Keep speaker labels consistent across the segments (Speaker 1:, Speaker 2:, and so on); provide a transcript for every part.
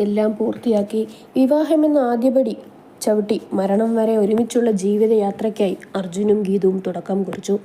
Speaker 1: എല്ലാം പൂർത്തിയാക്കി വിവാഹമെന്ന ആദ്യപടി ചവിട്ടി മരണം വരെ ഒരുമിച്ചുള്ള ജീവിതയാത്രയ്ക്കായി അർജുനും ഗീതവും തുടക്കം കുറിച്ചു.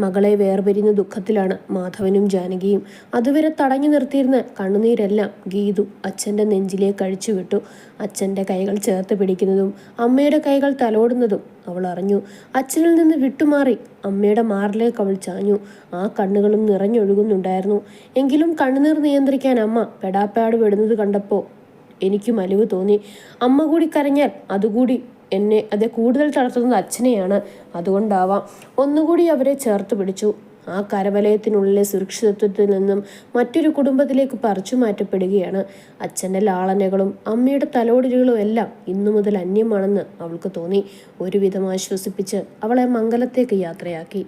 Speaker 1: മകളെ വേർപിരിഞ്ഞ ദുഃഖത്തിലാണ് മാധവനും ജാനകിയും. അതുവരെ തടഞ്ഞു നിർത്തിയിരുന്ന കണ്ണുനീരെല്ലാം ഗീതു അച്ഛന്റെ നെഞ്ചിലേക്ക് അഴിച്ചുവിട്ടു. അച്ഛന്റെ കൈകൾ ചേർത്ത് പിടിക്കുന്നതും അമ്മയുടെ കൈകൾ തലോടുന്നതും അവൾ അറിഞ്ഞു. അച്ഛനിൽ നിന്ന് വിട്ടുമാറി അമ്മയുടെ മാറിലേക്ക് അവൾ ചാഞ്ഞു. ആ കണ്ണുകളും നിറഞ്ഞൊഴുകുന്നുണ്ടായിരുന്നു. എങ്കിലും കണ്ണുനീർ നിയന്ത്രിക്കാൻ അമ്മ പെടാപ്പാട് വിടുന്നത് കണ്ടപ്പോൾ എനിക്കും അലിവ് തോന്നി. അമ്മ കൂടി കരഞ്ഞാൽ അതുകൂടി എന്നെ അതെ കൂടുതൽ തളർത്തുന്നത് അച്ഛനെയാണ്. അതുകൊണ്ടാവാം. ഒന്നുകൂടി അവരെ ചേർത്ത് പിടിച്ചു. ആ കരവലയത്തിനുള്ളിലെ സുരക്ഷിതത്വത്തിൽ നിന്നും മറ്റൊരു കുടുംബത്തിലേക്ക് പറിച്ചു മാറ്റപ്പെടുകയാണ്. അച്ഛന്റെ ലാളനകളും അമ്മയുടെ തലോടലുകളും എല്ലാം ഇന്നു മുതൽ അന്യമാണെന്ന് അവൾക്ക് തോന്നി. ഒരുവിധം ആശ്വസിപ്പിച്ച് അവളെ മംഗലത്തേക്ക് യാത്രയാക്കി.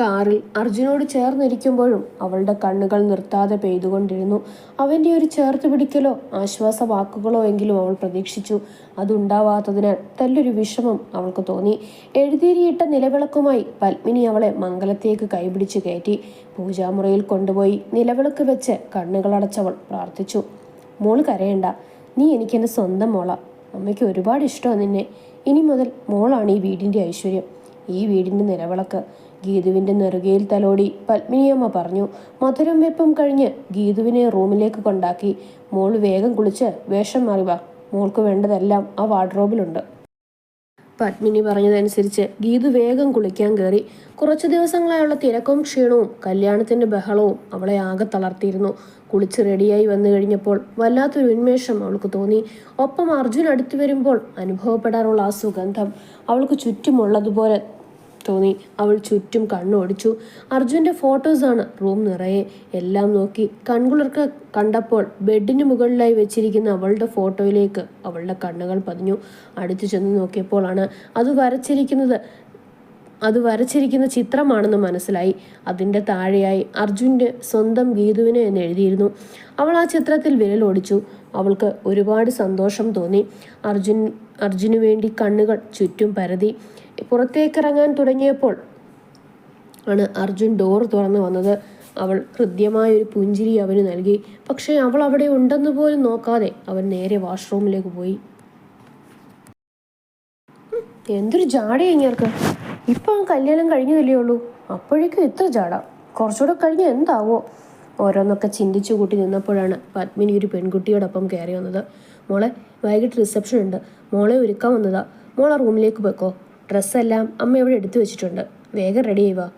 Speaker 1: കാറിൽ അർജുനോട് ചേർന്നിരിക്കുമ്പോഴും അവളുടെ കണ്ണുകൾ നിർത്താതെ പെയ്തുകൊണ്ടിരുന്നു. അവന്റെ ഒരു ചേർത്ത് പിടിക്കലോ ആശ്വാസ വാക്കുകളോ എങ്കിലും അവൾ പ്രതീക്ഷിച്ചു. അതുണ്ടാവാത്തതിനാൽ തല്ലൊരു വിഷമം അവൾക്ക് തോന്നി. എഴുതിരിയിട്ട നിലവിളക്കുമായി പത്മിനി അവളെ മംഗലത്തേക്ക് കൈപിടിച്ച് കയറ്റി. പൂജാമുറിയിൽ കൊണ്ടുപോയി നിലവിളക്ക് വെച്ച് കണ്ണുകളടച്ചവൾ പ്രാർത്ഥിച്ചു. മോൾ കരയണ്ട. നീ എനിക്കെന്റെ സ്വന്തം മോള. അമ്മയ്ക്ക് ഒരുപാട് ഇഷ്ടമാണ് നിന്നെ. ഇനി മുതൽ മോളാണ് ഈ വീടിന്റെ ഐശ്വര്യം. ഈ വീടിന്റെ നിലവിളക്ക്. ഗീതുവിന്റെ നെറുകയിൽ തലോടി പത്മിനിയമ്മ പറഞ്ഞു മധുരം വെപ്പം കഴിഞ്ഞ് ഗീതുവിനെ റൂമിലേക്ക് കൊണ്ടാക്കി. മോൾ വേഗം കുളിച്ച് വേഷം മാറി വാ. മോൾക്ക് വേണ്ടതെല്ലാം ആ വാർഡ്രോബിലുണ്ട്. പത്മിനി പറഞ്ഞതനുസരിച്ച് ഗീതു വേഗം കുളിക്കാൻ കയറി. കുറച്ചു ദിവസങ്ങളായുള്ള തിരക്കും ക്ഷീണവും കല്യാണത്തിന്റെ ബഹളവും അവളെ ആകെ തളർത്തിയിരുന്നു. കുളിച്ച് റെഡിയായി വന്നു കഴിഞ്ഞപ്പോൾ വല്ലാത്തൊരു ഉന്മേഷം അവൾക്ക് തോന്നി. ഒപ്പം അർജുൻ അടുത്തു വരുമ്പോൾ അനുഭവപ്പെടാറുള്ള ആ സുഗന്ധം അവൾക്ക് ചുറ്റുമുള്ളതുപോലെ തോന്നി. അവൾ ചുറ്റും കണ്ണോടിച്ചു. അർജുന്റെ ഫോട്ടോസാണ് റൂം നിറയെ. എല്ലാം നോക്കി. കൺകുളിർക്ക് കണ്ടപ്പോൾ ബെഡിന് മുകളിലായി വെച്ചിരിക്കുന്ന അവളുടെ ഫോട്ടോയിലേക്ക് അവളുടെ കണ്ണുകൾ പതിഞ്ഞു. അടുത്തു ചെന്ന് നോക്കിയപ്പോഴാണ് അത് വരച്ചിരിക്കുന്നത്. അത് വരച്ചിരിക്കുന്ന ചിത്രമാണെന്ന് മനസ്സിലായി. അതിന്റെ താഴെയായി അർജുന്റെ സ്വന്തം ഗീതുവിന് എന്ന് എഴുതിയിരുന്നു. അവൾ ആ ചിത്രത്തിൽ വിരലോടിച്ചു അവൾക്ക് ഒരുപാട് സന്തോഷം തോന്നി. അർജുൻ അർജുനു വേണ്ടി കണ്ണുകൾ ചുറ്റും പരതി. പുറത്തേക്കിറങ്ങാൻ തുടങ്ങിയപ്പോൾ ആണ് അർജുൻ ഡോർ തുറന്നു വന്നത്. അവൾ ഹൃദ്യമായൊരു പുഞ്ചിരി അവന് നൽകി. പക്ഷേ അവൾ അവിടെ ഉണ്ടെന്ന് പോലും നോക്കാതെ അവൻ നേരെ വാഷ്റൂമിലേക്ക് പോയി. എന്തൊരു ജാടയാ ഇങ്ങേർക്ക്. ഇപ്പം കല്യാണം കഴിഞ്ഞതല്ലേ ഉള്ളൂ. അപ്പോഴേക്കും എത്ര ജാട. കുറച്ചുകൂടെ കഴിഞ്ഞ് എന്താവോ. ഓരോന്നൊക്കെ ചിന്തിച്ചു കൂട്ടി നിന്നപ്പോഴാണ് പത്മിനി ഒരു പെൺകുട്ടിയോടൊപ്പം കയറി വന്നത്. മോളെ വൈകിട്ട് റിസപ്ഷൻ ഉണ്ട്. മോളെ ഒരുക്കാൻ വന്നതാ. മോളെ റൂമിലേക്ക് വെക്കോ ഡ്രസ്സെല്ലാം അമ്മ ഇവിടെ എടുത്തു വെച്ചിട്ടുണ്ട്. വേഗം റെഡി വാ.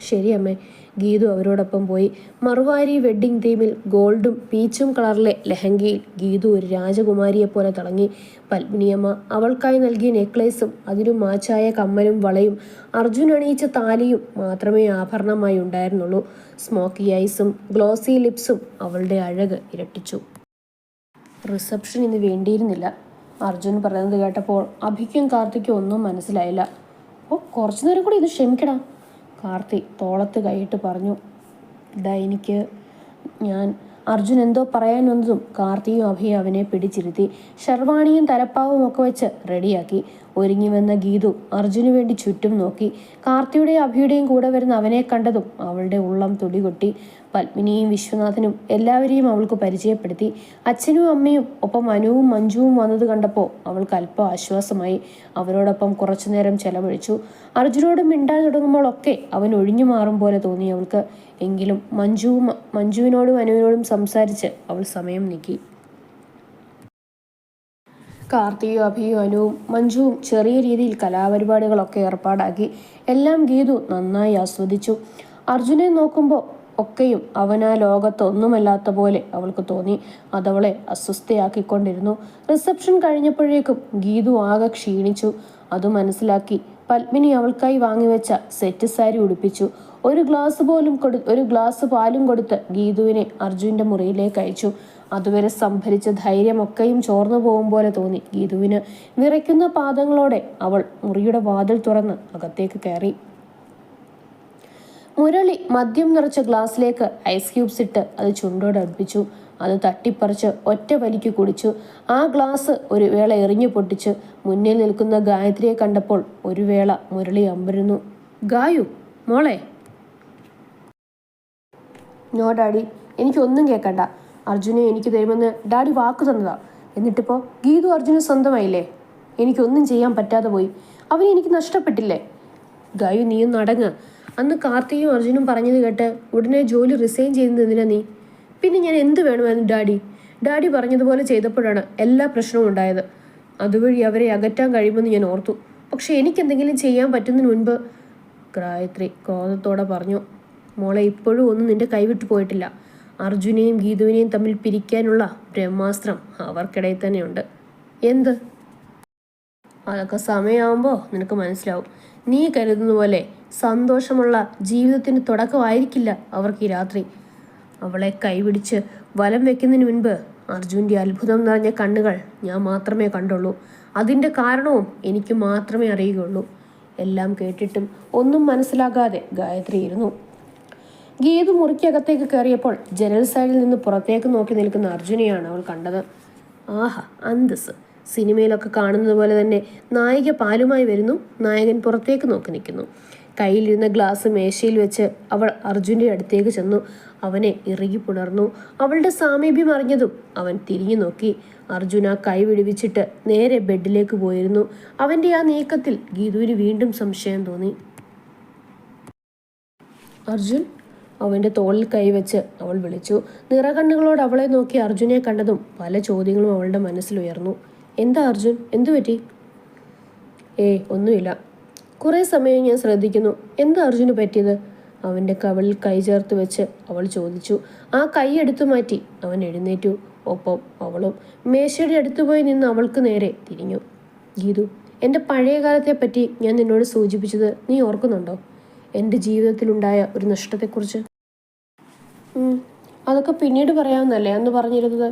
Speaker 1: ശരി അമ്മ. ഗീതു അവരോടൊപ്പം പോയി. മറുവാരി വെഡ്ഡിംഗ് തീമിൽ ഗോൾഡും പീച്ചും കളറിലെ ലഹങ്കയിൽ ഗീതു ഒരു രാജകുമാരിയെ പോലെ തിളങ്ങി. പത്മിനിയമ്മ അവൾക്കായി നൽകിയ നെക്ലേസും അതിനു മാച്ചായ കമ്മലും വളയും അർജുൻ അണിയിച്ച താലിയും മാത്രമേ ആഭരണമായി ഉണ്ടായിരുന്നുള്ളൂ. സ്മോക്കി ഐസും ഗ്ലോസി ലിപ്സും അവളുടെ അഴക് ഇരട്ടിച്ചു. റിസപ്ഷൻ ഇന്ന് വേണ്ടിയിരുന്നില്ല. അർജുൻ പറയുന്നത് കേട്ടപ്പോൾ അഭിക്കും കാർത്തിക്കും ഒന്നും മനസ്സിലായില്ല. ഓ കുറച്ചു നേരം കൂടി ഇത് ക്ഷമിക്കടാ കാർത്തി തോളത്ത് കൈയിട്ട് പറഞ്ഞു. ഇതാ എനിക്ക് ഞാൻ അർജുൻ എന്തോ പറയാൻ വന്നതും കാർത്തിയും അഭിയും അവനെ പിടിച്ചിരുത്തി ഷർവാണിയും തലപ്പാവും ഒക്കെ വെച്ച് റെഡിയാക്കി. ഒരുങ്ങി വന്ന ഗീതു അർജുനു വേണ്ടി ചുറ്റും നോക്കി. കാർത്തിയുടെയും അഭിയുടെയും കൂടെ വരുന്ന അവനെ കണ്ടതും അവളുടെ ഉള്ളം തുടികൊട്ടി. പത്മിനിയും വിശ്വനാഥനും എല്ലാവരെയും അവൾക്ക് പരിചയപ്പെടുത്തി. അച്ഛനും അമ്മയും ഒപ്പം അനുവും മഞ്ജുവും വന്നത് കണ്ടപ്പോൾ അവൾക്ക് അല്പം ആശ്വാസമായി. അവരോടൊപ്പം കുറച്ചു നേരം ചെലവഴിച്ചു. അർജുനോട് മിണ്ടാൻ തുടങ്ങുമ്പോഴൊക്കെ അവൻ ഒഴിഞ്ഞു മാറും പോലെ തോന്നി അവൾക്ക്. എങ്കിലും മഞ്ജുവും മഞ്ജുവിനോടും അനുവിനോടും സംസാരിച്ച് അവൾ സമയം നീക്കി. കാർത്തിയും അഭിയും അനുവും മഞ്ജുവും ചെറിയ രീതിയിൽ കലാപരിപാടികളൊക്കെ ഏർപ്പാടാക്കി. എല്ലാം ഗീതു നന്നായി ആസ്വദിച്ചു. അർജുനെ നോക്കുമ്പോൾ ഒക്കെയും അവനാ ലോകത്തൊന്നുമല്ലാത്ത പോലെ അവൾക്ക് തോന്നി. അതവളെ അസ്വസ്ഥയാക്കിക്കൊണ്ടിരുന്നു. റിസപ്ഷൻ കഴിഞ്ഞപ്പോഴേക്കും ഗീതു ആകെ ക്ഷീണിച്ചു. അത് മനസ്സിലാക്കി പത്മിനി അവൾക്കായി വാങ്ങിവെച്ച സെറ്റ് സാരി ഉടുപ്പിച്ചു. ഒരു ഗ്ലാസ് പോലും കൊടു ഒരു ഗ്ലാസ് പാലും കൊടുത്ത് ഗീതുവിനെ അർജുന്റെ മുറിയിലേക്ക് അയച്ചു. അതുവരെ സംഭരിച്ച ധൈര്യമൊക്കെയും ചോർന്നു പോകും പോലെ തോന്നി ഗീതുവിന്. വിറയ്ക്കുന്ന പാദങ്ങളോടെ അവൾ മുറിയുടെ വാതിൽ തുറന്ന് അകത്തേക്ക് കയറി. മുരളി മദ്യം നിറച്ച ഗ്ലാസ്സിലേക്ക് ഐസ് ക്യൂബ്സ് ഇട്ട് അത് ചുണ്ടോടെ അടുപ്പിച്ചു. അത് തട്ടിപ്പറിച്ച് ഒറ്റ വലിക്ക് കുടിച്ചു. ആ ഗ്ലാസ് ഒരു വേള എറിഞ്ഞു പൊട്ടിച്ച് മുന്നിൽ നിൽക്കുന്ന ഗായത്രിയെ കണ്ടപ്പോൾ ഒരു വേള മുരളി അമ്പരുന്നു. ഗായു മോളെ. നോ ഡാഡി എനിക്കൊന്നും കേൾക്കണ്ട അർജുനെ എനിക്ക് തരുമെന്ന് ഡാഡി വാക്ക് തന്നതാ. എന്നിട്ടിപ്പോൾ ഗീതു അർജുന് സ്വന്തമായില്ലേ? എനിക്കൊന്നും ചെയ്യാൻ പറ്റാതെ പോയി. അവനെ എനിക്ക് നഷ്ടപ്പെട്ടില്ലേ? ഗായു നീയും നടങ്ങ് അന്ന് കാർത്തിയും അർജുനും പറഞ്ഞത് കേട്ട് ഉടനെ ജോലി റിസൈൻ ചെയ്യുന്നതിനാ നീ? പിന്നെ ഞാൻ എന്ത് വേണമായിരുന്നു ഡാഡി? ഡാഡി പറഞ്ഞതുപോലെ ചെയ്തപ്പോഴാണ് എല്ലാ പ്രശ്നവും ഉണ്ടായത്. അതുവഴി അവരെ അകറ്റാൻ കഴിയുമെന്ന് ഞാൻ ഓർത്തു. പക്ഷെ എനിക്ക് എന്തെങ്കിലും ചെയ്യാൻ പറ്റുന്നതിന് മുൻപ് ഗായത്രി ക്രോധത്തോടെ പറഞ്ഞു മോളെ ഇപ്പോഴും ഒന്നും നിന്റെ കൈവിട്ടു പോയിട്ടില്ല. അർജുനെയും ഗീതുവിനെയും തമ്മിൽ പിരിക്കാനുള്ള ബ്രഹ്മാസ്ത്രം അവർക്കിടയിൽ തന്നെയുണ്ട്. എന്ത്? അതൊക്കെ സമയമാകുമ്പോൾ നിനക്ക് മനസ്സിലാവും. നീ കരുതുന്ന പോലെ സന്തോഷമുള്ള ജീവിതത്തിന് തുടക്കമായിരിക്കില്ല അവർക്ക് ഈ രാത്രി. അവളെ കൈപിടിച്ച് വലം വെക്കുന്നതിന് മുൻപ് അർജുന്റെ അത്ഭുതം നിറഞ്ഞ കണ്ണുകൾ ഞാൻ മാത്രമേ കണ്ടുള്ളൂ. അതിന്റെ കാരണവും എനിക്ക് മാത്രമേ അറിയുകയുള്ളൂ. എല്ലാം കേട്ടിട്ടും ഒന്നും മനസ്സിലാകാതെ ഗായത്രി ഇരുന്നു. ഗീതു മുറിക്കകത്തേക്ക് കയറിയപ്പോൾ ജനൽ സൈഡിൽ നിന്ന് പുറത്തേക്ക് നോക്കി നിൽക്കുന്ന അർജുനെയാണ് അവൾ കണ്ടത്. ആഹാ അന്തസ് സിനിമയിലൊക്കെ കാണുന്നത് പോലെ തന്നെ നായിക പാലുമായി വരുന്നു നായകൻ പുറത്തേക്ക് നോക്കി നിൽക്കുന്നു. കയ്യിലിരുന്ന ഗ്ലാസ് മേശയിൽ വെച്ച് അവൾ അർജുന്റെ അടുത്തേക്ക് ചെന്നു. അവനെ ഇറുകി പുണർന്നു. അവളുടെ സാമീപ്യം അറിഞ്ഞതും അവൻ തിരിഞ്ഞു നോക്കി. അർജുന കൈ വിടുവിച്ചിട്ട് നേരെ ബെഡിലേക്ക് പോയിരുന്നു. അവന്റെ ആ നീക്കത്തിൽ ഗീതുവിന് വീണ്ടും സംശയം തോന്നി. അർജുൻ അവന്റെ തോളിൽ കൈവച്ച് അവൾ വിളിച്ചു. നിറകണ്ണുകളോട് അവളെ നോക്കി അർജുനെ കണ്ടതും പല ചോദ്യങ്ങളും അവളുടെ മനസ്സിൽ ഉയർന്നു. എന്താ അർജുൻ? എന്തു പറ്റി ഏയ് ഒന്നുമില്ല. കുറേ സമയം ഞാൻ ശ്രദ്ധിക്കുന്നു. എന്താ അർജുന് പറ്റിയത്? അവന്റെ കവളിൽ കൈ ചേർത്ത് വെച്ച് അവൾ ചോദിച്ചു. ആ കൈ എടുത്തു മാറ്റി. അവൻ എഴുന്നേറ്റു. ഒപ്പം അവളും മേശയുടെ അടുത്ത് പോയി നിന്ന് അവൾക്ക് നേരെ തിരിഞ്ഞു. ഗീതു എന്റെ പഴയ കാലത്തെ പറ്റി ഞാൻ നിന്നോട് സൂചിപ്പിച്ചത് നീ ഓർക്കുന്നുണ്ടോ? എന്റെ ജീവിതത്തിലുണ്ടായ ഒരു നഷ്ടത്തെക്കുറിച്ച്. അതൊക്കെ പിന്നീട് പറയാമെന്നല്ലേ അന്ന് പറഞ്ഞിരുന്നത്?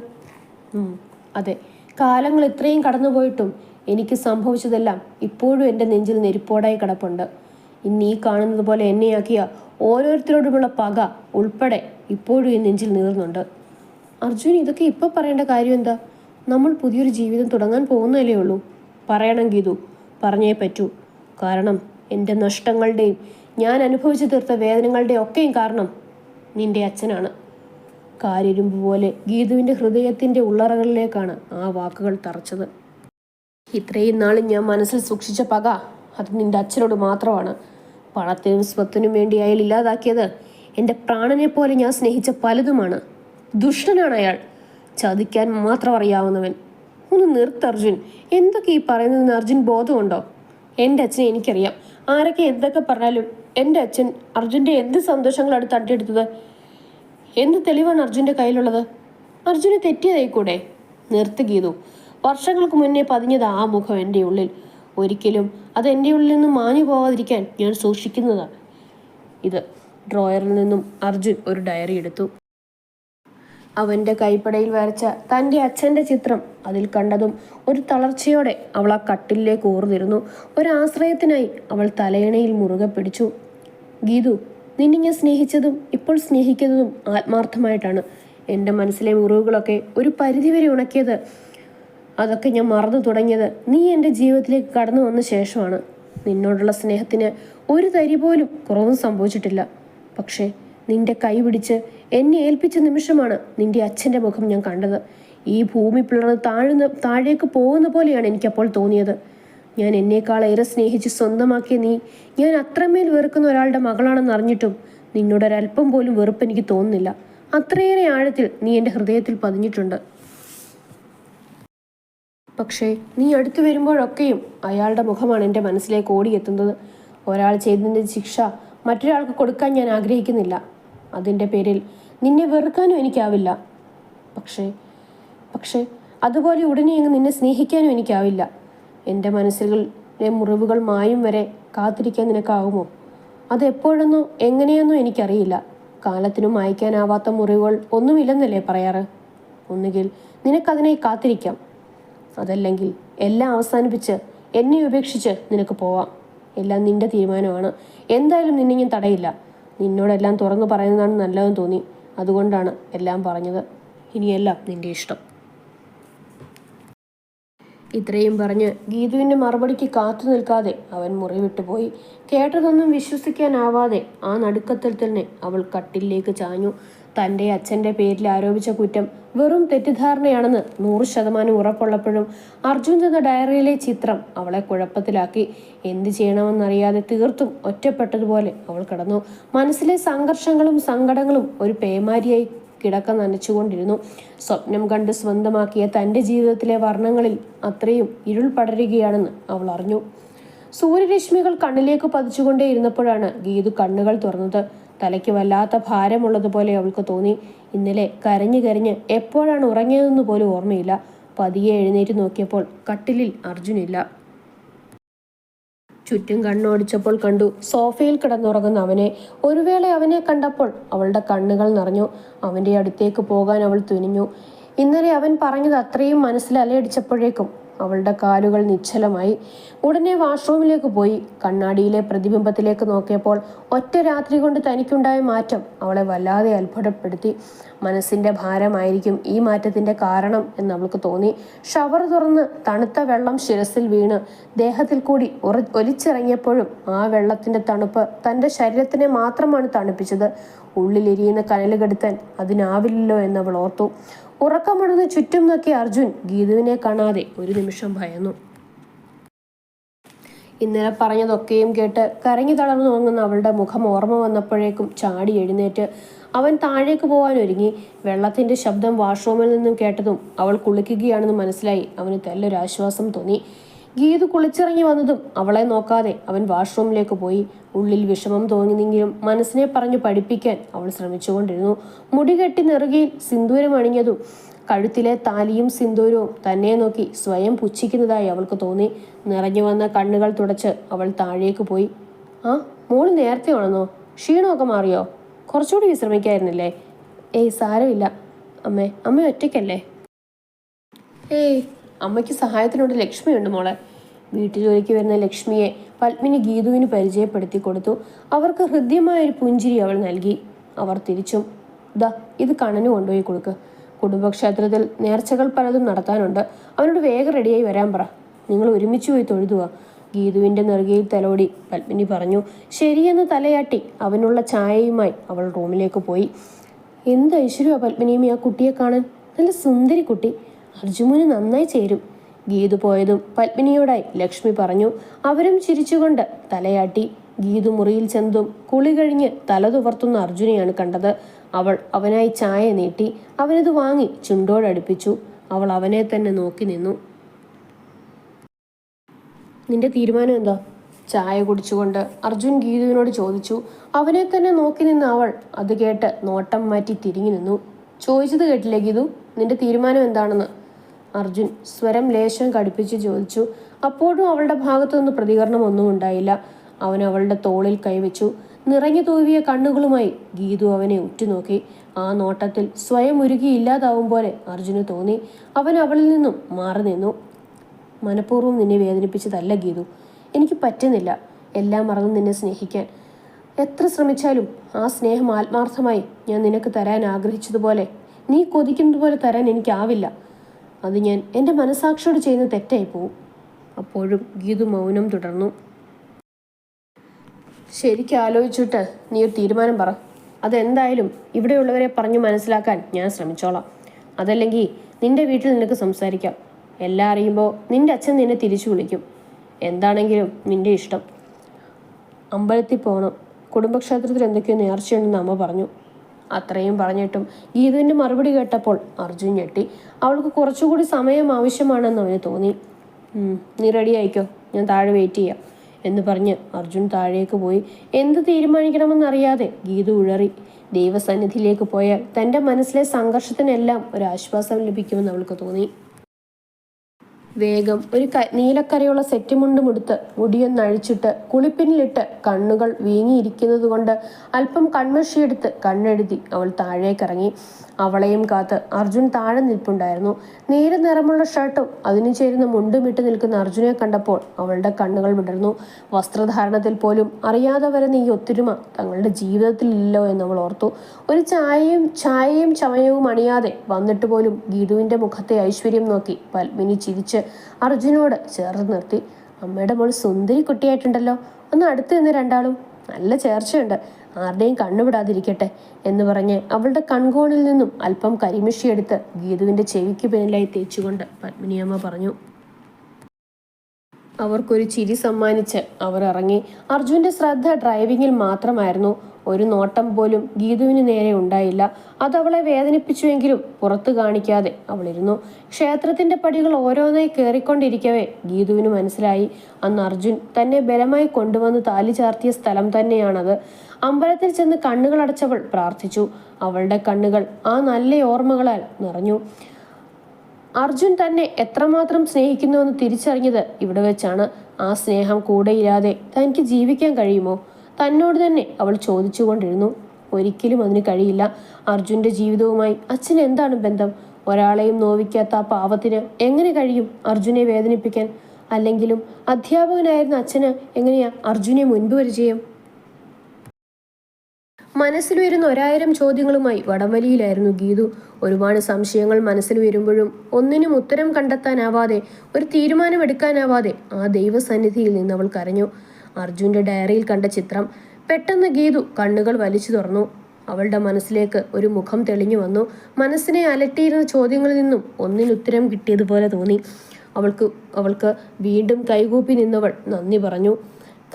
Speaker 1: അതെ. കാലങ്ങൾ ഇത്രയും കടന്നുപോയിട്ടും എനിക്ക് സംഭവിച്ചതെല്ലാം ഇപ്പോഴും എന്റെ നെഞ്ചിൽ നെരിപ്പോടായി കിടപ്പുണ്ട്. ഇന്ന് ഈ കാണുന്നത് പോലെ എന്നെയാക്കിയ ഓരോരുത്തരോടുമുള്ള പക ഉൾപ്പെടെ ഇപ്പോഴും ഈ നെഞ്ചിൽ നീർന്നുണ്ട് അർജുൻ ഇതൊക്കെ ഇപ്പോൾ പറയേണ്ട കാര്യം എന്താ? നമ്മൾ പുതിയൊരു ജീവിതം തുടങ്ങാൻ പോകുന്നതല്ലേ ഉള്ളൂ. പറയണം ഗീതു. പറഞ്ഞേ പറ്റൂ. കാരണം എന്റെ നഷ്ടങ്ങളുടെയും ഞാൻ അനുഭവിച്ചു തീർത്ത വേദനകളുടെയും ഒക്കെയും കാരണം നിന്റെ അച്ഛനാണ്. കാരിരുമ്പ് പോലെ ഗീതുവിന്റെ ഹൃദയത്തിന്റെ ഉള്ളറകളിലേക്കാണ് ആ വാക്കുകൾ തറച്ചത്. ഇത്രയും നാളും ഞാൻ മനസ്സിൽ സൂക്ഷിച്ച പക അത് നിന്റെ അച്ഛനോട് മാത്രമാണ്. പണത്തിനും സ്വത്തിനും വേണ്ടി അയാൾ ഇല്ലാതാക്കിയത് എന്റെ പ്രാണനെ പോലെ ഞാൻ സ്നേഹിച്ച പലതുമാണ്. ദുഷ്ടനാണ് അയാൾ. ചതിക്കാൻ മാത്രം അറിയാവുന്നവൻ. ഒന്ന് നിർത്ത് അർജുൻ. എന്തൊക്കെ ഈ പറയുന്നതെന്ന് അർജുൻ ബോധമുണ്ടോ? എന്റെ അച്ഛനെ എനിക്കറിയാം. ആരൊക്കെ എന്തൊക്കെ പറഞ്ഞാലും എന്റെ അച്ഛൻ അർജുന്റെ എന്ത് സന്തോഷങ്ങളാണ് തട്ടിയെടുത്തത്? എന്ത് തെളിവാണ് അർജുന്റെ കയ്യിലുള്ളത്? അർജുന് തെറ്റിയതായിക്കൂടെ? നിർത്ത് ഗീതു. വർഷങ്ങൾക്ക് മുന്നേ പതിഞ്ഞത് ആ മുഖം എന്റെ ഉള്ളിൽ. ഒരിക്കലും അത് എന്റെ ഉള്ളിൽ നിന്നും മാഞ്ഞു പോവാതിരിക്കാൻ ഞാൻ സൂക്ഷിക്കുന്നതാണ് ഇത് ഡ്രോയറിൽ നിന്നും അർജുൻ ഒരു ഡയറി എടുത്തു. അവന്റെ കൈപ്പടയിൽ വരച്ച തന്റെ അച്ഛന്റെ ചിത്രം അതിൽ കണ്ടതും ഒരു തളർച്ചയോടെ അവൾ ആ കട്ടിലേക്ക് ഊർന്നിരുന്നു. ഒരാശ്രയത്തിനായി അവൾ തലയണയിൽ മുറുകെ പിടിച്ചു. ഗീതു നിന്നെ ഞാൻ സ്നേഹിച്ചതും ഇപ്പോൾ സ്നേഹിക്കുന്നതും ആത്മാർത്ഥമായിട്ടാണ്. എന്റെ മനസ്സിലെ മുറിവുകളൊക്കെ ഒരു പരിധിവരെ ഉണക്കിയത്. അതൊക്കെ ഞാൻ മറന്നു തുടങ്ങിയത്. നീ എന്റെ ജീവിതത്തിലേക്ക് കടന്നു വന്ന ശേഷമാണ്. നിന്നോടുള്ള സ്നേഹത്തിന് ഒരു തരി പോലും കുറവും സംഭവിച്ചിട്ടില്ല. പക്ഷേ നിന്റെ കൈ പിടിച്ച് എന്നെ ഏൽപ്പിച്ച നിമിഷമാണ് നിന്റെ അച്ഛന്റെ മുഖം ഞാൻ കണ്ടത്. ഈ ഭൂമി പിളർന്ന് താഴ്ന്ന് താഴേക്ക് പോകുന്ന പോലെയാണ് എനിക്കപ്പോൾ തോന്നിയത്. ഞാൻ എന്നേക്കാൾ ഏറെ സ്നേഹിച്ച് സ്വന്തമാക്കിയ നീ ഞാൻ അത്രമേൽ വെറുക്കുന്ന ഒരാളുടെ മകളാണെന്ന് അറിഞ്ഞിട്ടും നിന്നോടൊരല്പം പോലും വെറുപ്പ് എനിക്ക് തോന്നുന്നില്ല. അത്രയേറെ ആഴത്തിൽ നീ എന്റെ ഹൃദയത്തിൽ പതിഞ്ഞിട്ടുണ്ട്. പക്ഷേ നീ അടുത്തു വരുമ്പോഴൊക്കെയും അയാളുടെ മുഖമാണ് എന്റെ മനസ്സിലേക്ക് ഓടിയെത്തുന്നത്. ഒരാൾ ചെയ്തതിന്റെ ശിക്ഷ മറ്റൊരാൾക്ക് കൊടുക്കാൻ ഞാൻ ആഗ്രഹിക്കുന്നില്ല. അതിന്റെ പേരിൽ നിന്നെ വെറുക്കാനും എനിക്കാവില്ല. പക്ഷേ പക്ഷേ അതുപോലെ ഉടനെ അങ്ങ് നിന്നെ സ്നേഹിക്കാനും എനിക്കാവില്ല. എന്റെ മനസ്സിലെ മുറിവുകൾ മായും വരെ കാത്തിരിക്കാൻ നിനക്കാവുമോ അതെപ്പോഴെന്നോ എങ്ങനെയെന്നോ എനിക്കറിയില്ല. കാലത്തിനും മായ്ക്കാനാവാത്ത മുറിവുകൾ ഒന്നുമില്ലെന്നല്ലേ പറയാറ്? ഒന്നുകിൽ നിനക്കതിനായി കാത്തിരിക്കാം. അതല്ലെങ്കിൽ എല്ലാം അവസാനിപ്പിച്ച് എന്നെ ഉപേക്ഷിച്ച് നിനക്ക് പോവാം. എല്ലാം നിന്റെ തീരുമാനമാണ്. എന്തായാലും നിന്നെ ഞാൻ തടയില്ല. നിന്നോടെല്ലാം തുറന്നു പറയുന്നതാണ് നല്ലതെന്ന് തോന്നി. അതുകൊണ്ടാണ് എല്ലാം പറഞ്ഞത്. ഇനിയെല്ലാം നിന്റെ ഇഷ്ടം. ഇത്രയും പറഞ്ഞ് ഗീതുവിന്റെ മറുപടിക്ക് കാത്തു നിൽക്കാതെ അവൻ മുറി വിട്ടുപോയി കേട്ടതൊന്നും വിശ്വസിക്കാനാവാതെ ആ നടുക്കത്തിൽ തന്നെ അവൾ കട്ടിലേക്ക് ചാഞ്ഞു. തന്റെ അച്ഛന്റെ പേരിൽ ആരോപിച്ച കുറ്റം വെറും തെറ്റിദ്ധാരണയാണെന്ന് നൂറ് ശതമാനം ഉറപ്പുള്ളപ്പോഴും അർജുൻ എന്ന ഡയറിയിലെ ചിത്രം അവളെ കുഴപ്പത്തിലാക്കി. എന്ത് ചെയ്യണമെന്നറിയാതെ തീർത്തും ഒറ്റപ്പെട്ടതുപോലെ അവൾ കിടന്നു. മനസ്സിലെ സംഘർഷങ്ങളും സങ്കടങ്ങളും ഒരു പേമാരിയായി കിടക്ക നനച്ചുകൊണ്ടിരുന്നു. സ്വപ്നം കണ്ട് സ്വന്തമാക്കിയ തന്റെ ജീവിതത്തിലെ വർണങ്ങളിൽ അത്രയും ഇരുൾ പടരുകയാണെന്ന് അവൾ അറിഞ്ഞു. സൂര്യരശ്മികൾ കണ്ണിലേക്ക് പതിച്ചുകൊണ്ടേയിരുന്നപ്പോഴാണ് ഗീതു കണ്ണുകൾ തുറന്നത്. തലയ്ക്ക് വല്ലാത്ത ഭാരമുള്ളതുപോലെ അവൾക്ക് തോന്നി. ഇന്നലെ കരഞ്ഞു കരഞ്ഞ് എപ്പോഴാണ് ഉറങ്ങിയതെന്ന് പോലും ഓർമ്മയില്ല. പതിയെ എഴുന്നേറ്റ് നോക്കിയപ്പോൾ കട്ടിലിൽ അർജുനില്ല ചുറ്റും കണ്ണോടിച്ചപ്പോൾ കണ്ടു സോഫയിൽ കിടന്നുറങ്ങുന്ന അവനെ. ഒരു വേള അവനെ കണ്ടപ്പോൾ അവളുടെ കണ്ണുകൾ നിറഞ്ഞു. അവന്റെ അടുത്തേക്ക് പോകാൻ അവൾ തുനിഞ്ഞു. ഇന്നലെ അവൻ പറഞ്ഞത് അത്രയും മനസ്സിൽ അലയടിച്ചപ്പോഴേക്കും അവളുടെ കാലുകൾ നിശ്ചലമായി. ഉടനെ വാഷ്റൂമിലേക്ക് പോയി. കണ്ണാടിയിലെ പ്രതിബിംബത്തിലേക്ക് നോക്കിയപ്പോൾ ഒറ്റ രാത്രി കൊണ്ട് തനിക്കുണ്ടായ മാറ്റം അവളെ വല്ലാതെ അത്ഭുതപ്പെടുത്തി. മനസ്സിന്റെ ഭാരമായിരിക്കും ഈ മാറ്റത്തിന്റെ കാരണം എന്ന് അവൾക്ക് തോന്നി. ഷവർ തുറന്ന് തണുത്ത വെള്ളം ശിരസിൽ വീണ്. ദേഹത്തിൽ കൂടി ഉറ ഒലിച്ചിറങ്ങിയപ്പോഴും ആ വെള്ളത്തിന്റെ തണുപ്പ് തന്റെ ശരീരത്തിനെ മാത്രമാണ് തണുപ്പിച്ചത്. ഉള്ളിലിരിയുന്ന കനലുകെടുത്താൻ അതിനാവില്ലല്ലോ എന്നവൾ ഓർത്തു. ഉറക്കമടന്ന് ചുറ്റും നോക്കിയ അർജുൻ ഗീതുവിനെ കാണാതെ ഒരു നിമിഷം ഭയന്നു. ഇന്നലെ പറഞ്ഞതൊക്കെയും കേട്ട് കരങ്ങി തളർന്നു ഓങ്ങുന്ന അവളുടെ മുഖം ഓർമ്മ വന്നപ്പോഴേക്കും ചാടി എഴുന്നേറ്റ് അവൻ താഴേക്ക് പോകാൻ ഒരുങ്ങി. വെള്ളത്തിന്റെ ശബ്ദം വാഷ്റൂമിൽ നിന്നും കേട്ടതും അവൾ കുളിക്കുകയാണെന്ന് മനസ്സിലായി. അവന് തെല്ലൊരാശ്വാസം തോന്നി. ഗീതു കുളിച്ചിറങ്ങി വന്നതും അവളെ നോക്കാതെ അവൻ വാഷ്റൂമിലേക്ക് പോയി. ഉള്ളിൽ വിഷമം തോന്നിയെങ്കിലും മനസ്സിനെ പറഞ്ഞു പഠിപ്പിക്കാൻ അവൾ ശ്രമിച്ചുകൊണ്ടിരുന്നു. മുടി കെട്ടി നെറുകയിൽ സിന്ദൂരം അണിഞ്ഞതും കഴുത്തിലെ താലിയും സിന്ദൂരവും തന്നെ നോക്കി സ്വയം പുച്ഛിക്കുന്നതായി അവൾക്ക് തോന്നി. നിറഞ്ഞു വന്ന കണ്ണുകൾ തുടച്ച് അവൾ താഴേക്ക് പോയി. ആ മോൾ നേരത്തെ ആണെന്നോ ക്ഷീണമൊക്കെ മാറിയോ? കുറച്ചുകൂടി വിശ്രമിക്കായിരുന്നില്ലേ? ഏയ് സാരമില്ല. അമ്മേ അമ്മ ഒറ്റയ്ക്കല്ലേ? ഏയ് അമ്മയ്ക്ക് സഹായത്തിനോട് ലക്ഷ്മിയുണ്ട് മോളെ. വീട്ടുജോലിക്ക് വരുന്ന ലക്ഷ്മിയെ പത്മിനി ഗീതുവിന് പരിചയപ്പെടുത്തി കൊടുത്തു. അവർക്ക് ഹൃദ്യമായ ഒരു പുഞ്ചിരി അവൾ നൽകി. അവർ തിരിച്ചും ദാ ഇത് കണ്ണന് കൊണ്ടുപോയി കൊടുക്ക്. കുടുംബക്ഷേത്രത്തിൽ നേർച്ചകൾ പലതും നടത്താനുണ്ട്. അവനോട് വേഗം റെഡിയായി വരാൻ പറ. നിങ്ങൾ ഒരുമിച്ച് പോയി തൊഴുതുക ഗീതുവിന്റെ നെറുകയിൽ തലോടി പത്മിനി പറഞ്ഞു ശരിയെന്ന് തലയാട്ടി. അവനുള്ള ചായയുമായി അവൾ റൂമിലേക്ക് പോയി. എന്ത് ഐശ്വര്യ പത്മിനിയും ആ കുട്ടിയെ കാണാൻ? നല്ല സുന്ദരി കുട്ടി. അർജുമുന് നന്നായി ചേരും. ഗീതു പോയതും പത്മിനിയോടായി ലക്ഷ്മി പറഞ്ഞു അവരും ചിരിച്ചുകൊണ്ട് തലയാട്ടി. ഗീതു മുറിയിൽ ചെന്നതും കുളി കഴിഞ്ഞ് തല തുവർത്തുന്ന അർജുനെയാണ് കണ്ടത്. അവൾ അവനായി ചായ നീട്ടി അവനത് വാങ്ങി ചുണ്ടോടടുപ്പിച്ചു അവൾ അവനെ തന്നെ നോക്കി നിന്നു. നിന്റെ തീരുമാനം എന്താ? ചായ കുടിച്ചുകൊണ്ട് അർജുൻ ഗീതുവിനോട് ചോദിച്ചു. അവനെ തന്നെ നോക്കി നിന്ന അവൾ? അത് കേട്ട് നോട്ടം മാറ്റി തിരിഞ്ഞു നിന്നു. ചോദിച്ചത് കേട്ടില്ലേ ഗീതു? നിന്റെ തീരുമാനം എന്താണെന്ന്? അർജുൻ സ്വരം ലേശം കടുപ്പിച്ച് ചോദിച്ചു. അപ്പോഴും അവളുടെ ഭാഗത്തുനിന്ന് പ്രതികരണം ഒന്നും ഉണ്ടായില്ല. അവൻ അവളുടെ തോളിൽ കൈവച്ചു. നിറഞ്ഞു തൂവിയ കണ്ണുകളുമായി ഗീതു അവനെ ഉറ്റുനോക്കി. ആ നോട്ടത്തിൽ സ്വയം ഉരുകി ഇല്ലാതാവും പോലെ അർജുന് തോന്നി. അവൻ അവളിൽ നിന്നും മാറി നിന്നു. മനഃപൂർവം നിന്നെ വേദനിപ്പിച്ചതല്ല ഗീതു. എനിക്ക് പറ്റുന്നില്ല. എല്ലാം മറന്ന് നിന്നെ സ്നേഹിക്കാൻ. എത്ര ശ്രമിച്ചാലും ആ സ്നേഹം ആത്മാർത്ഥമായി ഞാൻ നിനക്ക് തരാൻ ആഗ്രഹിച്ചതുപോലെ നീ കൊതിക്കുന്നതുപോലെ തരാൻ എനിക്കാവില്ല. അത് ഞാൻ എന്റെ മനസാക്ഷിയോട് ചെയ്യുന്ന തെറ്റായി പോവും. അപ്പോഴും ഗീതു മൗനം തുടർന്നു. ശരിക്കും ആലോചിച്ചിട്ട് നീ ഒരു തീരുമാനം പറ. അതെന്തായാലും ഇവിടെയുള്ളവരെ പറഞ്ഞു മനസ്സിലാക്കാൻ ഞാൻ ശ്രമിച്ചോളാം. അതല്ലെങ്കിൽ നിന്റെ വീട്ടിൽ നിനക്ക് സംസാരിക്കാം. എല്ലാം അറിയുമ്പോൾ നിന്റെ അച്ഛൻ നിന്നെ തിരിച്ചു വിളിക്കും. എന്താണെങ്കിലും നിന്റെ ഇഷ്ടം. അമ്പലത്തിൽ പോകണം കുടുംബക്ഷേത്രത്തിൽ എന്തൊക്കെയോ നേർച്ചയുണ്ടെന്ന് അമ്മ പറഞ്ഞു. അത്രയും പറഞ്ഞിട്ടും ഗീതുവിന്റെ മറുപടി കേട്ടപ്പോൾ അർജുൻ ഞെട്ടി. അവൾക്ക് കുറച്ചുകൂടി സമയം ആവശ്യമാണെന്ന് അവന് തോന്നി. നീ റെഡി ആയിക്കോ? ഞാൻ താഴെ വെയിറ്റ് ചെയ്യാം എന്ന് പറഞ്ഞ് അർജുൻ താഴേക്ക് പോയി. എന്ത് തീരുമാനിക്കണമെന്നറിയാതെ ഗീതു ഉഴറി. ദൈവസന്നിധിയിലേക്ക് പോയാൽ തന്റെ മനസ്സിലെ സംഘർഷത്തിനെല്ലാം ഒരു ആശ്വാസം ലഭിക്കുമെന്ന് അവൾക്ക് തോന്നി. വേഗം ഒരു ക നീലക്കരയുള്ള സെറ്റ് മുണ്ടും ഉടുത്ത് മുടിയൊന്ന് അഴിച്ചിട്ട് കുളിപ്പിനിലിട്ട് കണ്ണുകൾ വീങ്ങിയിരിക്കുന്നത് കൊണ്ട് അല്പം കൺമഷിയെടുത്ത് കണ്ണെഴുതി അവൾ താഴേക്കിറങ്ങി. അവളെയും കാത്ത് അർജുൻ താഴെ നിൽപ്പുണ്ടായിരുന്നു. നീല നിറമുള്ള ഷർട്ടും അതിനു ചേരുന്ന മുണ്ടും ഇട്ട് നിൽക്കുന്ന അർജുനെ കണ്ടപ്പോൾ അവളുടെ കണ്ണുകൾ വിടർന്നു. വസ്ത്രധാരണത്തിൽ പോലും അറിയാതെ വരുന്ന ഈ ഒത്തൊരുമ. തങ്ങളുടെ ജീവിതത്തിൽ ഇല്ലല്ലോ എന്ന് അവൾ ഓർത്തു. ഒരു ചായയും ചായയും ചമയവും അണിയാതെ വന്നിട്ട് പോലും ഗീതുവിന്റെ മുഖത്തെ ഐശ്വര്യം നോക്കി പത്മിനി ചിരിച്ച് അർജുനോട് ചേർത്ത് നിർത്തി. അമ്മയുടെ മോൾ സുന്ദരി കുട്ടിയായിട്ടുണ്ടല്ലോ. ഒന്ന് അടുത്ത് നിന്ന് രണ്ടാളും. നല്ല ചേർച്ചയുണ്ട്. ആരുടെയും കണ്ണുവിടാതിരിക്കട്ടെ എന്ന് പറഞ്ഞ് അവളുടെ കൺകോണിൽ നിന്നും അല്പം കരിമിഷിയെടുത്ത് ഗീതുവിന്റെ ചെവിക്ക് പിന്നിലായി തേച്ചുകൊണ്ട് പത്മിനിയമ്മ പറഞ്ഞു അവർക്കൊരു ചിരി സമ്മാനിച്ച് അവർ ഇറങ്ങി. അർജുന്റെ ശ്രദ്ധ ഡ്രൈവിംഗിൽ മാത്രമായിരുന്നു. ഒരു നോട്ടം പോലും ഗീതുവിന് നേരെ ഉണ്ടായില്ല. അത് അവളെ വേദനിപ്പിച്ചുവെങ്കിലും പുറത്തു കാണിക്കാതെ അവളിരുന്നു. ക്ഷേത്രത്തിന്റെ പടികൾ ഓരോന്നായി കയറിക്കൊണ്ടിരിക്കവേ ഗീതുവിന് മനസ്സിലായി. അന്ന് അർജുൻ തന്നെ ബലമായി കൊണ്ടുവന്ന് താലി ചാർത്തിയ സ്ഥലം തന്നെയാണത്. അമ്പലത്തിൽ ചെന്ന് കണ്ണുകളടച്ചവൾ പ്രാർത്ഥിച്ചു. അവളുടെ കണ്ണുകൾ ആ നല്ല ഓർമ്മകളാൽ നിറഞ്ഞു. അർജുൻ തന്നെ എത്രമാത്രം സ്നേഹിക്കുന്നുവെന്ന് തിരിച്ചറിഞ്ഞത് ഇവിടെ വെച്ചാണ്. ആ സ്നേഹം കൂടെയില്ലാതെ തനിക്ക് ജീവിക്കാൻ കഴിയുമോ? തന്നോട് തന്നെ അവൾ ചോദിച്ചുകൊണ്ടിരുന്നു. ഒരിക്കലും അതിന് കഴിയില്ല. അർജുന്റെ ജീവിതവുമായി അച്ഛന് എന്താണ് ബന്ധം? ഒരാളെയും നോവിക്കാത്ത ആ പാവത്തിന് എങ്ങനെ കഴിയും അർജുനെ വേദനിപ്പിക്കാൻ? അല്ലെങ്കിലും അധ്യാപകനായിരുന്ന അച്ഛന് എങ്ങനെയാ അർജുനെ മുൻപ് പരിചയം? മനസ്സിലുയരുന്ന ഒരായിരം ചോദ്യങ്ങളുമായി വടംവലിയിലായിരുന്നു ഗീതു. ഒരുപാട് സംശയങ്ങൾ മനസ്സിൽ വരുമ്പോഴും ഒന്നിനും ഉത്തരം കണ്ടെത്താനാവാതെ ഒരു തീരുമാനമെടുക്കാനാവാതെ ആ ദൈവസന്നിധിയിൽ നിന്ന് അവൾ കരഞ്ഞു. അർജുന്റെ ഡയറിയിൽ കണ്ട ചിത്രം പെട്ടെന്ന് ഗീതു കണ്ണുകൾ വലിച്ചു തുറന്നു. അവളുടെ മനസ്സിലേക്ക് ഒരു മുഖം തെളിഞ്ഞു വന്നു. മനസ്സിനെ അലട്ടിയിരുന്ന ചോദ്യങ്ങളിൽ നിന്നും ഒന്നിന് ഉത്തരം കിട്ടിയതുപോലെ തോന്നി. അവൾക്ക് അവൾക്ക് വീണ്ടും കൈകൂപ്പി നിന്നവൾ നന്ദി പറഞ്ഞു.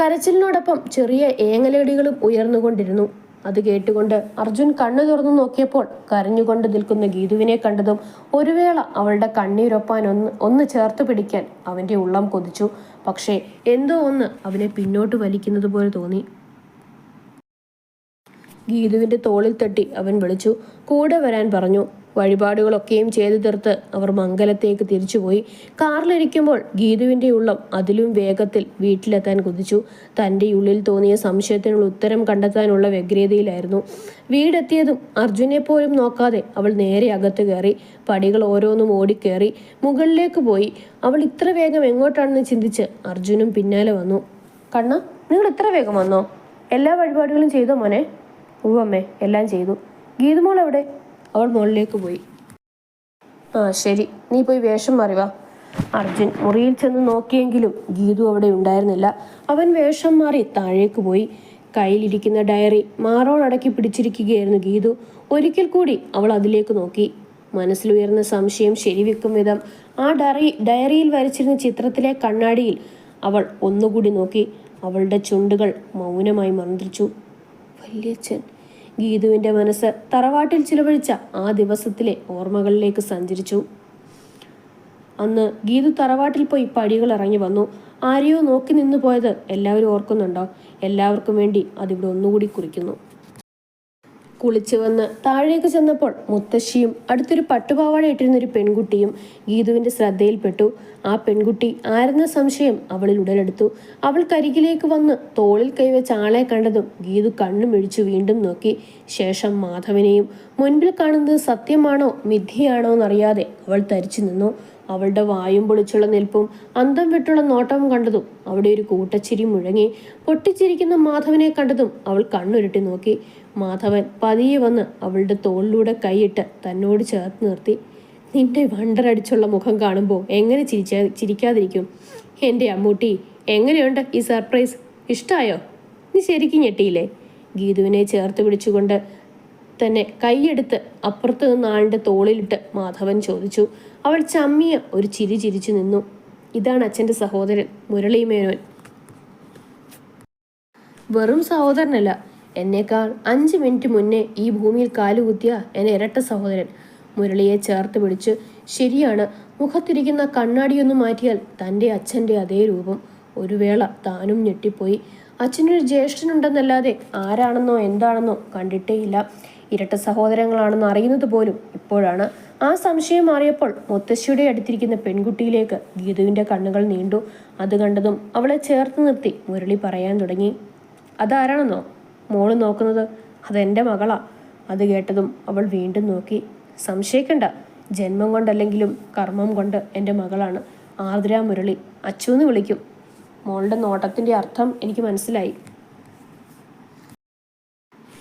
Speaker 1: കരച്ചിലിനോടൊപ്പം ചെറിയ ഏങ്ങലേടികളും ഉയർന്നുകൊണ്ടിരുന്നു. അത് കേട്ടുകൊണ്ട് അർജുൻ കണ്ണു തുറന്നു നോക്കിയപ്പോൾ കരഞ്ഞുകൊണ്ട് നിൽക്കുന്ന ഗീതുവിനെ കണ്ടതും ഒരു വേള അവളുടെ കണ്ണീരൊപ്പാൻ ഒന്ന് ഒന്ന് ചേർത്ത് പിടിക്കാൻ അവന്റെ ഉള്ളം കൊതിച്ചു. പക്ഷേ എന്തോ ഒന്ന് അവനെ പിന്നോട്ട് വലിക്കുന്നത് പോലെ തോന്നി. ഗീതുവിന്റെ തോളിൽ തട്ടി അവൻ വിളിച്ചു. കൂടെ വരാൻ പറഞ്ഞു. വഴിപാടുകളൊക്കെയും ചെയ്തു തീർത്ത് അവർ മംഗലത്തേക്ക് തിരിച്ചുപോയി. കാറിലിരിക്കുമ്പോൾ ഗീതുവിന്റെ ഉള്ളം അതിലും വേഗത്തിൽ വീട്ടിലെത്താൻ കുതിച്ചു. തന്റെ ഉള്ളിൽ തോന്നിയ സംശയത്തിനുള്ള ഉത്തരം കണ്ടെത്താനുള്ള വ്യഗ്രതയിലായിരുന്നു. വീടെത്തിയതും അർജുനെ പോലും നോക്കാതെ അവൾ നേരെ അകത്ത് കയറി പടികൾ ഓരോന്നും ഓടിക്കേറി മുകളിലേക്ക് പോയി. അവൾ ഇത്ര വേഗം എങ്ങോട്ടാണെന്ന് ചിന്തിച്ച് അർജുനും പിന്നാലെ വന്നു. കണ്ണ നിങ്ങൾ ഇത്ര വേഗം വന്നോ? എല്ലാ വഴിപാടുകളും ചെയ്തോ മോനെ? ഉവ്വമ്മേ എല്ലാം ചെയ്തു. ഗീതുമോൾ എവിടെ അവൾ മുകളിലേക്ക് പോയി. ആ ശരി. നീ പോയി വേഷം മാറിവാ അർജുൻ മുറിയിൽ ചെന്ന് നോക്കിയെങ്കിലും ഗീതു അവിടെ ഉണ്ടായിരുന്നില്ല. അവൻ വേഷം മാറി താഴേക്ക് പോയി. കയ്യിലിരിക്കുന്ന ഡയറി മാറോടക്കി പിടിച്ചിരിക്കുകയായിരുന്നു ഗീതു. ഒരിക്കൽ കൂടി അവൾ അതിലേക്ക് നോക്കി. മനസ്സിലുയർന്ന സംശയം ശരിവെക്കും വിധം ആ ഡറി ഡയറിയിൽ വരച്ചിരുന്ന ചിത്രത്തിലെ കണ്ണാടിയിൽ അവൾ ഒന്നുകൂടി നോക്കി. അവളുടെ ചുണ്ടുകൾ മൗനമായി മന്ത്രിച്ചു. വല്യച്ഛൻ ഗീതുവിന്റെ മനസ്സ് തറവാട്ടിൽ ചിലവഴിച്ച ആ ദിവസത്തിലെ ഓർമ്മകളിലേക്ക് സഞ്ചരിച്ചു. അന്ന് ഗീതു തറവാട്ടിൽ പോയി പടികൾ ഇറങ്ങി വന്നു. ആരെയോ നോക്കി നിന്നു പോയത് എല്ലാവരും ഓർക്കുന്നുണ്ടോ? എല്ലാവർക്കും വേണ്ടി അതിവിടെ ഒന്നുകൂടി കുറിക്കുന്നു. കുളിച്ചു വന്ന് താഴേക്ക് ചെന്നപ്പോൾ മുത്തശ്ശിയും അടുത്തൊരു പട്ടുപാവാട ഇട്ടിരുന്ന ഒരു പെൺകുട്ടിയും ഗീതുവിന്റെ ശ്രദ്ധയിൽപ്പെട്ടു. ആ പെൺകുട്ടി ആരെന്ന സംശയം അവളിൽ ഉടലെടുത്തു. അവൾ കരികിലേക്ക് വന്ന് തോളിൽ കൈവച്ച ആളെ കണ്ടതും ഗീതു കണ്ണു മിഴിച്ചു വീണ്ടും നോക്കി. ശേഷം മാധവനെയും മുൻപിൽ കാണുന്നത് സത്യമാണോ മിഥ്യയാണോ എന്നറിയാതെ അവൾ തരിച്ചു നിന്നു. അവളുടെ വായും പൊളിച്ചുള്ള നിൽപ്പും അന്തം വിട്ടുള്ള നോട്ടവും കണ്ടതും അവിടെ ഒരു കൂട്ടച്ചിരി മുഴങ്ങി പൊട്ടിച്ചിരിക്കുന്ന മാധവനെ കണ്ടതും അവൾ കണ്ണുരുട്ടി നോക്കി. മാധവൻ പതിയെ വന്ന് അവളുടെ തോളിലൂടെ കൈയിട്ട് തന്നോട് ചേർത്ത് നിർത്തി. നിന്റെ വണ്ടറടിച്ചുള്ള മുഖം കാണുമ്പോൾ എങ്ങനെ ചിരിച്ചാ ചിരിക്കാതിരിക്കും? എന്റെ അമ്മൂട്ടി എങ്ങനെയുണ്ട് ഈ സർപ്രൈസ്? ഇഷ്ടായോ? നീ ശരിക്കും ഞെട്ടിയില്ലേ? ഗീതുവിനെ ചേർത്ത് പിടിച്ചുകൊണ്ട് തന്നെ കൈയെടുത്ത് അപ്പുറത്ത് നിന്ന് ആളുടെ തോളിലിട്ട് മാധവൻ ചോദിച്ചു. അവൾ ചമ്മിയ ഒരു ചിരി ചിരിച്ചു നിന്നു. ഇതാണ് അച്ഛന്റെ സഹോദരൻ മുരളി മേനോൻ. വെറും സഹോദരനല്ല എന്നേക്കാൾ അഞ്ച് മിനിറ്റ് മുന്നേ ഈ ഭൂമിയിൽ കാലുകുത്തിയ എന്നെ ഇരട്ട സഹോദരൻ. മുരളിയെ ചേർത്ത് പിടിച്ച് ശരിയാണ് മുഖത്തിരിക്കുന്ന കണ്ണാടിയൊന്ന് മാറ്റിയാൽ തന്റെ അച്ഛന്റെ അതേ രൂപം. ഒരു വേള താനും ഞെട്ടിപ്പോയി. അച്ഛനൊരു ജ്യേഷ്ഠനുണ്ടെന്നല്ലാതെ ആരാണെന്നോ എന്താണെന്നോ കണ്ടിട്ടേയില്ല. ഇരട്ട സഹോദരങ്ങളാണെന്ന് അറിയുന്നത് പോലും ഇപ്പോഴാണ്. ആ സംശയം മാറിയപ്പോൾ മുത്തശ്ശിയുടെ അടുത്തിരിക്കുന്ന പെൺകുട്ടിയിലേക്ക് ഗീതുവിന്റെ കണ്ണുകൾ നീണ്ടു. അത് കണ്ടതും അവളെ ചേർത്ത് നിർത്തി മുരളി പറയാൻ തുടങ്ങി. അതാരാണെന്നോ? മോൾ നോക്കുന്നത് അതെന്റെ മകളാ. അത് കേട്ടതും അവൾ വീണ്ടും നോക്കി. സംശയിക്കണ്ട. ജന്മം കൊണ്ടല്ലെങ്കിലും കർമ്മം കൊണ്ട് എന്റെ മകളാണ്. ആർദ്ര മുരളി അച്ചുന്ന് വിളിക്കും. മോളുടെ നോട്ടത്തിന്റെ അർത്ഥം എനിക്ക് മനസ്സിലായി.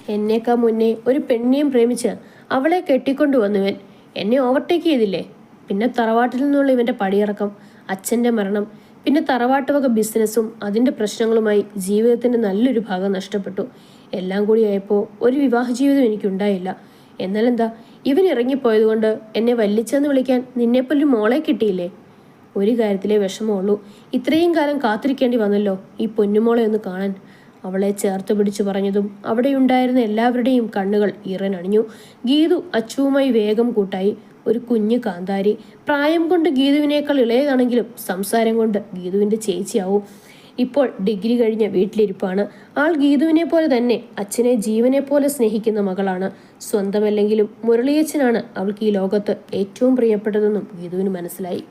Speaker 1: എന്നേക്കാ മുന്നേ ഒരു പെണ്ണിനെയും പ്രേമിച്ച് അവളെ കെട്ടിക്കൊണ്ടുവന്നുവൻ എന്നെ ഓവർടേക്ക് ചെയ്തില്ലേ? പിന്നെ തറവാട്ടിൽ നിന്നുള്ള ഇവന്റെ പടിയിറക്കം അച്ഛന്റെ മരണം പിന്നെ തറവാട്ട് വക ബിസിനസ്സും അതിന്റെ പ്രശ്നങ്ങളുമായി ജീവിതത്തിന്റെ നല്ലൊരു ഭാഗം നഷ്ടപ്പെട്ടു. എല്ലാം കൂടി ആയപ്പോൾ ഒരു വിവാഹ ജീവിതം എനിക്കുണ്ടായില്ല. എന്നാലെന്താ? ഇവൻ ഇറങ്ങിപ്പോയതുകൊണ്ട് എന്നെ വല്ലിച്ചെന്ന് വിളിക്കാൻ നിന്നെപ്പോലൊരു മോളെ കിട്ടിയില്ലേ? ഒരു കാര്യത്തിലേ വിഷമമുള്ളൂ. ഇത്രയും കാലം കാത്തിരിക്കേണ്ടി വന്നല്ലോ ഈ പൊന്നുമോളെ ഒന്ന് കാണാൻ. അവളെ ചേർത്ത് പിടിച്ചു പറഞ്ഞതും അവിടെയുണ്ടായിരുന്ന എല്ലാവരുടെയും കണ്ണുകൾ ഈറനണിഞ്ഞു. ഗീതു അച്ചുവുമായി വേഗം കൂട്ടായി ഒരു കുഞ്ഞു കാന്താരി പ്രായം കൊണ്ട് ഗീതുവിനേക്കാൾ ഇളയതാണെങ്കിലും സംസാരം കൊണ്ട് ഗീതുവിന്റെ ചേച്ചിയാവും. ഇപ്പോൾ ഡിഗ്രി കഴിഞ്ഞ വീട്ടിലിരിപ്പാണ്. ആൾ ഗീതുവിനെ പോലെ തന്നെ അച്ഛനെ ജീവനെ പോലെ സ്നേഹിക്കുന്ന മകളാണ്. സ്വന്തമല്ലെങ്കിലും മുരളിയച്ഛനാണ് അവൾക്ക് ഈ ലോകത്ത് ഏറ്റവും പ്രിയപ്പെട്ടതെന്നും ഗീതുവിന് മനസ്സിലായി.